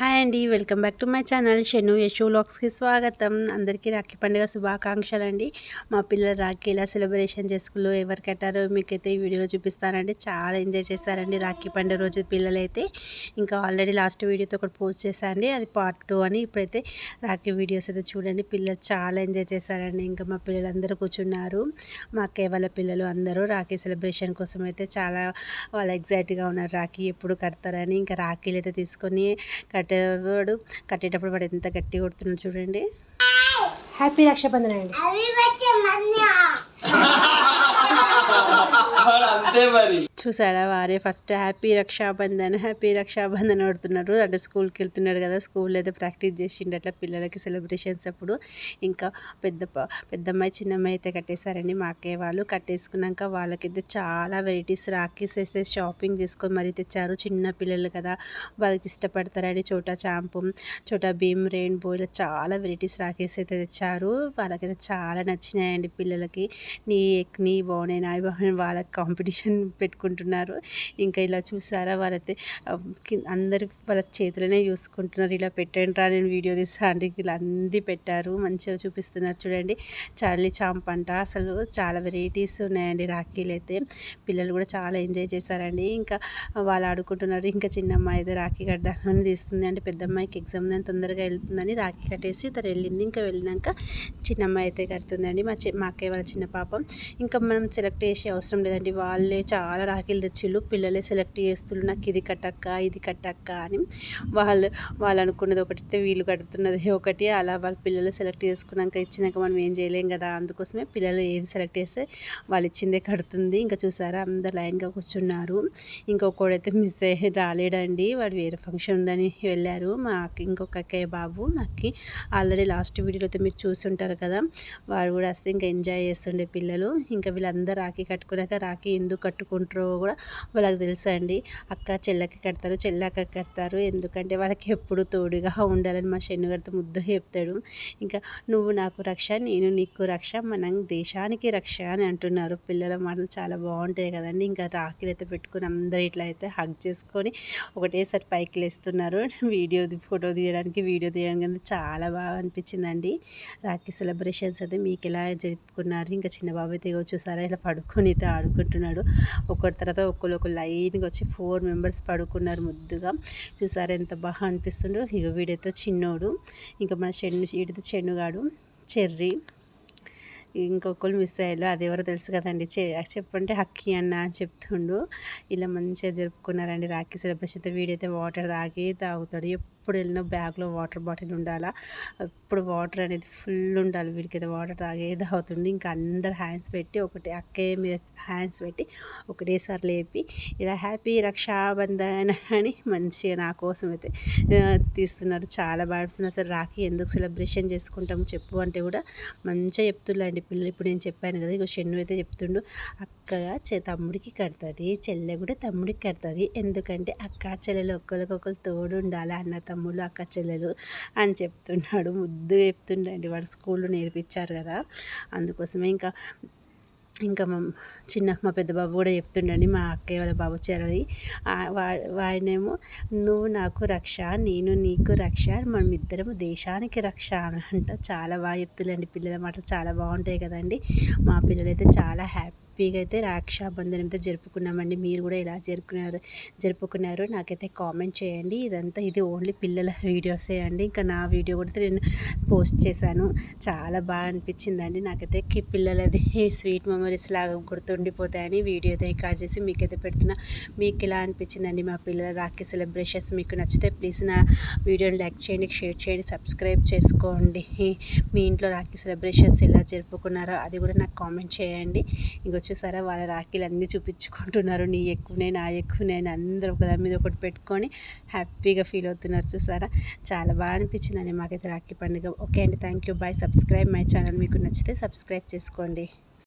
Hi అండి welcome back to my channel Shenu Yashu లాక్స్కి స్వాగతం. అందరికీ రాఖీ పండుగ శుభాకాంక్షలు అండి మా పిల్లలు రాఖీ ఎలా సెలబ్రేషన్ చేసుకుని ఎవరు కట్టారో మీకైతే ఈ వీడియోలో చూపిస్తానండి. చాలా ఎంజాయ్ చేశారండి రాఖీ పండుగ రోజు పిల్లలైతే. ఇంకా ఆల్రెడీ లాస్ట్ వీడియోతో ఒకటి పోస్ట్ చేశారండి అది పార్ట్ టూ అని ఇప్పుడైతే రాఖీ వీడియోస్ అయితే చూడండి. పిల్లలు చాలా ఎంజాయ్ చేశారండి. ఇంకా మా పిల్లలు అందరూ కూర్చున్నారు. మా అక్కయ్య వాళ్ళ పిల్లలు అందరూ రాఖీ సెలబ్రేషన్ కోసం అయితే చాలా వాళ్ళు ఎగ్జైట్గా ఉన్నారు. రాఖీ ఎప్పుడు కడతారని ఇంకా రాఖీలు అయితే తీసుకొని కట్ కట్టేవాడు. కట్టేటప్పుడు వాడు ఎంత గట్టి కొడుతున్నాడు చూడండి. హ్యాపీ రక్షాబంధన్ అండి. అంతే మరి. చూసాడా వారే? First happy Raksha Bandhan happy Raksha Bandhan ఆడుతున్నారు అంటే స్కూల్కి వెళ్తున్నాడు కదా స్కూల్ అయితే ప్రాక్టీస్ చేసిండు. అట్లా పిల్లలకి సెలబ్రేషన్స్ అప్పుడు ఇంకా పెద్ద పెద్దమ్మాయి చిన్నమ్మాయి అయితే కట్టేశారండి. మా అక్కయ్య వాళ్ళు కట్టేసుకున్నాక వాళ్ళకైతే చాలా వెరైటీస్ రాకీస్ అయితే షాపింగ్ చేసుకొని మరీ తెచ్చారు. చిన్న పిల్లలు కదా వాళ్ళకి ఇష్టపడతారని చోటా చాంపు చోటా భీమ్ రెయిన్బో ఇలా చాలా వెరైటీస్ రాకీస్ అయితే తెచ్చారు. వాళ్ళకైతే చాలా నచ్చినాయండి పిల్లలకి. నీ నీ బాగున్నాయి నాయి బాగున్నాయి. వాళ్ళకి కాంపిటీషన్ పెట్టుకుని చూసుకుంటున్నారు. ఇంకా ఇలా చూసారా వాళ్ళైతే అందరు వాళ్ళ చేతులనే చూసుకుంటున్నారు. ఇలా పెట్టండి రా నేను వీడియో తీసాను ఇలా అంది పెట్టారు మంచిగా చూపిస్తున్నారు చూడండి. చార్లీ చాంప్ అంట అసలు చాలా వెరైటీస్ ఉన్నాయండి రాఖీలు అయితే. పిల్లలు కూడా చాలా ఎంజాయ్ చేశారండి. ఇంకా వాళ్ళు ఆడుకుంటున్నారు ఇంకా చిన్న అమ్మాయి అయితే రాఖీ కట్టాలని తీస్తుంది అంటే పెద్ద అమ్మాయికి ఎగ్జామ్ దాని తొందరగా వెళ్తుందని రాఖీ కట్టేసి తను వెళ్ళింది. ఇంకా వెళ్ళినాక చిన్న అమ్మాయి అయితే కడుతుందండి. మా మా అక్కయ్య వాళ్ళ చిన్న పాపం. ఇంకా మనం సెలెక్ట్ చేసే అవసరం లేదండి. వాళ్ళే చాలా రాఖీలు తెచ్చిళ్ళు పిల్లలే సెలెక్ట్ చేస్తున్నారు నాకు ఇది కట్టక్క ఇది కట్టక్క అని వాళ్ళు వాళ్ళు అనుకున్నది ఒకటి వీళ్ళు కడుతున్నది ఒకటి. అలా వాళ్ళ పిల్లలు సెలెక్ట్ చేసుకున్నాక ఇచ్చినాక మనం ఏం చేయలేం కదా అందుకోసమే పిల్లలు ఏది సెలెక్ట్ చేస్తే వాళ్ళు ఇచ్చిందే కడుతుంది. ఇంకా చూసారా అందరు లైన్గా కూర్చున్నారు. ఇంకొకడైతే మిస్ అయ్యి రాలేడండి వాడు వేరే ఫంక్షన్ ఉందని వెళ్ళారు. మా ఇంకొక అక్కయ్య బాబు నాకు ఆల్రెడీ లాస్ట్ వీడియోలో అయితే మీరు చూస్తుంటారు కదా వాడు కూడా వస్తే ఇంకా ఎంజాయ్ చేస్తుండే పిల్లలు. ఇంకా వీళ్ళందరూ రాఖీ కట్టుకున్నాక రాఖీ ఎందుకు కట్టుకుంటారో కూడా వాళ్ళకి తెలుసా అండి? అక్క చెల్లకి కడతారు చెల్లక్క కడతారు. ఎందుకంటే వాళ్ళకి ఎప్పుడు తోడుగా ఉండాలని మా శనుగడితో ముద్దు చెప్తాడు. ఇంకా నువ్వు నాకు రక్ష నేను నీకు రక్ష మనం దేశానికి రక్ష అని అంటున్నారు. పిల్లల మాటలు చాలా బాగుంటాయి కదండి. ఇంకా రాఖీలు అయితే పెట్టుకుని అందరూ ఇట్లా అయితే హగ్ చేసుకొని ఒకటేసారి పైకి లేస్తున్నారు. వీడియో ఫోటో తీయడానికి వీడియో తీయడానికి చాలా బాగా అనిపించిందండి. రాఖీ సెలబ్రేషన్స్ అయితే మీకు ఎలా జరుపుకున్నారు? ఇంకా చిన్న బాబు అయితే చూసారా ఇలా పడుకొని అయితే ఆడుకుంటున్నాడు. ఒకటి తర్వాత ఒకరు ఒక లైన్గా వచ్చి ఫోర్ మెంబర్స్ పడుకున్నారు ముద్దుగా. చూసారా ఎంత బాగా అనిపిస్తుండో ఇక వీడైతే చిన్నోడు. ఇంకా మన చెన్ను వీడితే చెన్నుగాడు చెర్రీ. ఇంకొకరు మిస్ అయ్యారు. అది ఎవరో తెలుసు కదండి. చే చెప్పంటే హక్కీ అన్న అని చెప్తుండు. ఇలా మంచిగా జరుపుకున్నారండి. రాఖీ సెలబ్రేషన్ వీడైతే వాటర్ తాగి తాగుతాడు. ఎప్పుడు వెళ్ళినా బ్యాగ్లో వాటర్ బాటిల్ ఉండాలా? ఇప్పుడు వాటర్ అనేది ఫుల్ ఉండాలి వీడికి అయితే వాటర్ తాగేది అవుతుంది. ఇంకా అందరు హ్యాండ్స్ పెట్టి ఒకటి అక్కే మీద హ్యాండ్స్ పెట్టి ఒకటేసారి లేపి ఇలా హ్యాపీ రక్షాబంధన్ అని మంచిగా నా కోసం అయితే తీస్తున్నారు. చాలా బాగా అసలు రాఖీ ఎందుకు సెలబ్రేషన్ చేసుకుంటాము చెప్పు అంటే కూడా మంచిగా చెప్తుండీ పిల్లలు. ఇప్పుడు నేను చెప్పాను కదా ఇక షెన్ను అయితే చెప్తుండు. అక్కగా తమ్ముడికి కడుతుంది చెల్లె కూడా తమ్ముడికి కడుతుంది. ఎందుకంటే అక్క చెల్లెలు ఒకరికొకరు తోడు ఉండాలి అన్న తమ్ముళ్ళు అక్క చెల్లెలు అని చెప్తున్నాడు. ముద్దు చెప్తుండండి. వాడు స్కూల్లో నేర్పించారు కదా. అందుకోసమే ఇంకా ఇంకా మా చిన్న మా పెద్ద బాబు కూడా చెప్తుండండి. మా అక్కయ్య వాళ్ళ బాబు చెరలి. వాడినేమో నువ్వు నాకు రక్ష నేను నీకు రక్ష మనం ఇద్దరము దేశానికి రక్ష అంట. చాలా బాగా చెప్తుండండి. పిల్లల మాటలు చాలా బాగుంటాయి కదండి. మా పిల్లలైతే చాలా హ్యాపీ హ్యాపీగా అయితే రాక్షాబంధన్ అయితే జరుపుకున్నామండి. మీరు కూడా ఇలా జరుపుకున్నారు జరుపుకున్నారు. నాకైతే కామెంట్ చేయండి. ఇదంతా ఇది ఓన్లీ పిల్లల వీడియోసే అండి. ఇంకా నా వీడియో కూడా నేను పోస్ట్ చేశాను. చాలా బాగా అనిపించిందండి. నాకైతే పిల్లలది స్వీట్ మెమరీస్ లాగా గుర్తుండిపోతాయని వీడియో అయితే రికార్డ్ చేసి మీకైతే పెడుతున్నా. మీకు ఇలా అనిపించిందండి మా పిల్లల రాఖీ సెలబ్రేషన్స్? మీకు నచ్చితే ప్లీజ్ నా వీడియోని లైక్ చేయండి షేర్ చేయండి సబ్స్క్రైబ్ చేసుకోండి. మీ ఇంట్లో రాఖీ సెలబ్రేషన్స్ ఎలా జరుపుకున్నారో అది కూడా నాకు కామెంట్ చేయండి. ఇంకో చూసారా? వాళ్ళ రాఖీలు అన్నీ చూపించుకుంటున్నారు. నీ ఎక్కువనే నా ఎక్కువనే అందరూ ఒకదాని మీద ఒకటి పెట్టుకొని హ్యాపీగా ఫీల్ అవుతున్నారు చూసారా? చాలా బాగా అనిపించిందండి మాకైతే రాఖీ పండుగ. ఓకే అండి thank you bye. Subscribe my channel. మీకు నచ్చితే సబ్స్క్రైబ్ చేసుకోండి.